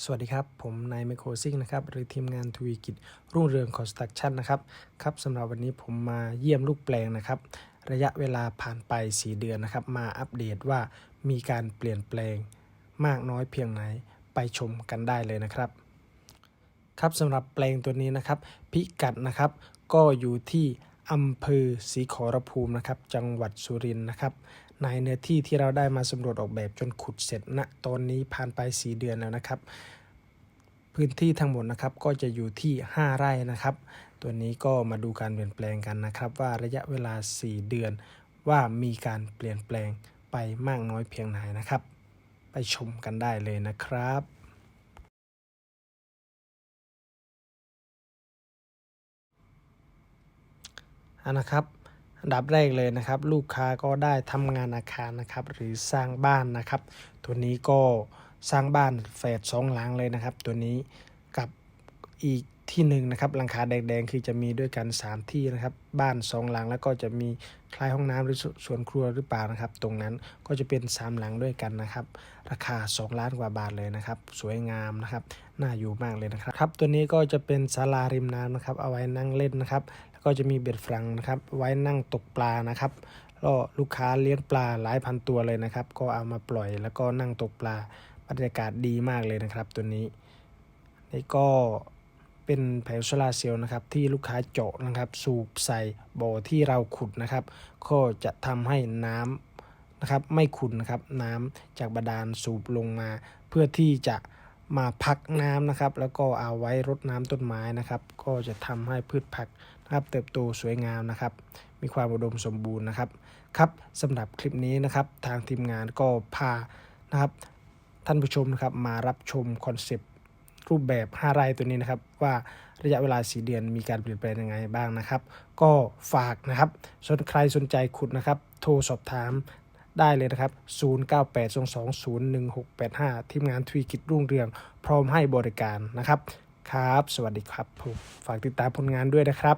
สวัสดีครับ ผมนายไมโครซิงนะครับ หรือทีมงานทวีกิจรุ่งเรืองคอนสตรักชั่นนะครับ ครับสำหรับวันนี้ผมมาเยี่ยมลูกแปลงนะครับ ระยะเวลาผ่านไป 4 เดือนนะครับ มาอัปเดตว่ามีการเปลี่ยนแปลงมากน้อยเพียงไหนไปชมกันได้เลยนะครับ ครับสำหรับแปลงตัวนี้นะครับ พิกัดนะครับ ก็อยู่ที่อำเภอศรีขอรภูมินะครับ จังหวัดสุรินทร์นะครับ ในเนื้อที่ที่เราได้มาสำรวจออกแบบจนขุดเสร็จณตอนนี้ผ่านไป 4 เดือนแล้วนะครับ พื้นที่ทั้งหมดนะครับก็จะอยู่ที่ 5 ไร่นะครับ ตัวนี้ก็มาดูการเปลี่ยนแปลงกันนะครับ ว่าระยะเวลา 4 เดือนว่ามีการเปลี่ยนแปลงไปมากน้อยเพียงไหนนะครับ ไปชมกันได้เลยนะครับอันนะครับ อันดับแรกเลยนะครับ ลูกค้าก็ได้ทำงานอาคารนะครับ หรือสร้างบ้านนะครับ ตัวนี้ก็สร้างบ้านแฝดสองหลังเลยนะครับ ตัวนี้กับอีกที่หนึ่งนะครับหลังคาแดงๆคือจะมีด้วยกัน 3 ที่นะครับบ้านสองหลังแล้วก็จะมีคล้ายห้องน้ำหรือส่วนครัวหรือเปล่านะครับ ตรงนั้นก็จะเป็น 3 หลังด้วยกันนะครับ ราคา 2 ล้านกว่าบาทเลยนะครับ สวยงามนะครับน่าอยู่มากเลยนะครับครับตัวนี้ก็จะเป็นศาลาริมน้ำนะครับเอาไว้นั่งเล่นนะครับ ก็จะมีเบ็ดฟรังนะครับ ไว้นั่งตกปลานะครับก็ลูกค้าเลี้ยงปลาหลายพันตัวเลยนะครับ ก็เอามาปล่อยแล้วก็นั่งตกปลาบรรยากาศดีมากเลยนะครับ ตัวนี้นี่ก็เป็นแผงโซลาเซลล์นะครับ ที่ลูกค้าเจาะนะครับ สูบใส่บ่อที่เราขุดนะครับ ก็จะทำให้น้ำนะครับไม่ขุ่นนะครับ น้ำจากบาดาลสูบลงมา เพื่อที่จะ มาพักน้ำนะครับ แล้วก็เอาไว้รดน้ำต้นไม้นะครับ ก็จะทำให้พืชผักนะครับเติบโตสวยงามนะครับ มีความอุดมสมบูรณ์นะครับครับสำหรับคลิปนี้นะครับ ทางทีมงานก็พานะครับ ท่านผู้ชมนะครับมารับชมคอนเซปต์รูปแบบ5ไร่ตัวนี้นะครับ ว่าระยะเวลา 4 เดือนมีการเปลี่ยนแปลงยังไงบ้างนะครับ ก็ฝากนะครับส่วนใครสนใจขุดนะครับ โทรสอบถาม ได้เลยนะครับ 0982201685 ทีมงานทวีกิจรุ่งเรือง พร้อมให้บริการนะครับ ครับ สวัสดีครับผมฝากติดตามผลงานด้วยนะครับ